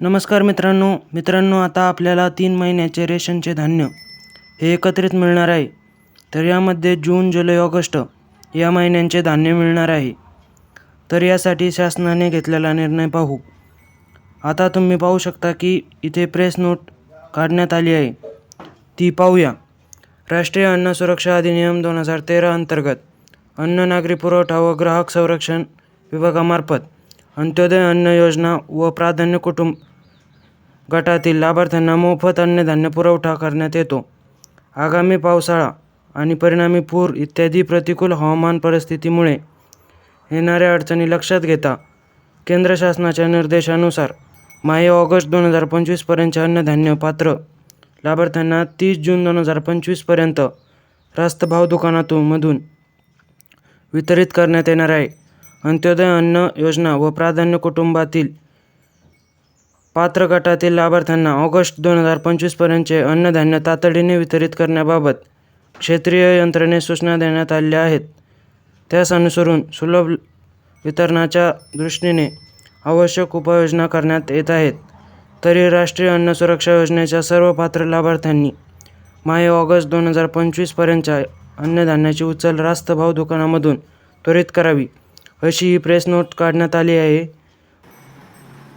नमस्कार मित्रांनो. मित्रांनो आता आपल्याला तीन महिन्याचे रेशनचे धान्य हे एकत्रित मिळणार आहे. तर यामध्ये जून जुलै ऑगस्ट या महिन्यांचे धान्य मिळणार आहे. तर यासाठी शासनाने घेतलेला निर्णय पाहू. आता तुम्ही पाहू शकता की इथे प्रेस नोट काढण्यात आली आहे. ती पाहूया. राष्ट्रीय अन्न सुरक्षा अधिनियम दोन हजार तेरा अंतर्गत अन्न नागरी पुरवठा व ग्राहक संरक्षण विभागामार्फत अंत्योदय अन्न योजना व प्राधान्य कुटुंब गटातील लाभार्थ्यांना मोफत अन्नधान्य पुरवठा करण्यात येतो. आगामी पावसाळा आणि परिणामी पूर इत्यादी प्रतिकूल हवामान परिस्थितीमुळे येणाऱ्या अडचणी लक्षात घेता केंद्र शासनाच्या निर्देशानुसार माहे ऑगस्ट दोन हजार पंचवीसपर्यंतचे अन्नधान्य पात्र लाभार्थ्यांना तीस जून दोन हजार पंचवीसपर्यंत रास्त भाव दुकानातून मधून वितरित करण्यात येणार आहे. अंत्योदय अन्न योजना व प्राधान्य कुटुंबातील पात्र गटातील लाभार्थ्यांना ऑगस्ट दोन हजार पंचवीसपर्यंतचे अन्नधान्य तातडीने वितरित करण्याबाबत क्षेत्रीय यंत्रणे सूचना देण्यात आलेल्या आहेत. त्यास अनुसरून सुलभ वितरणाच्या दृष्टीने आवश्यक उपाययोजना करण्यात येत आहेत. तरी राष्ट्रीय अन्न सुरक्षा योजनेच्या सर्व पात्र लाभार्थ्यांनी माहे ऑगस्ट दोन हजार पंचवीसपर्यंतच्या अन्नधान्याची उचल रास्त भाव दुकानामधून त्वरित करावी. अशी ही प्रेस नोट काढण्यात आली आहे.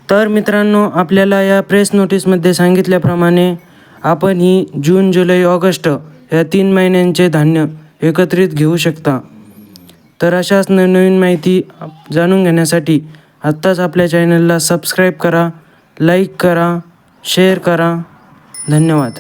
तर मित्रांनो आपल्याला या प्रेस नोटीसमध्ये सांगितल्याप्रमाणे आपण ही जून जुलै ऑगस्ट या तीन महिन्यांचे धान्य एकत्रित घेऊ शकता. तर अशाच नवनवीन माहिती जाणून घेण्यासाठी आत्ताच आपल्या चॅनलला सबस्क्राईब करा लाईक करा शेअर करा. धन्यवाद.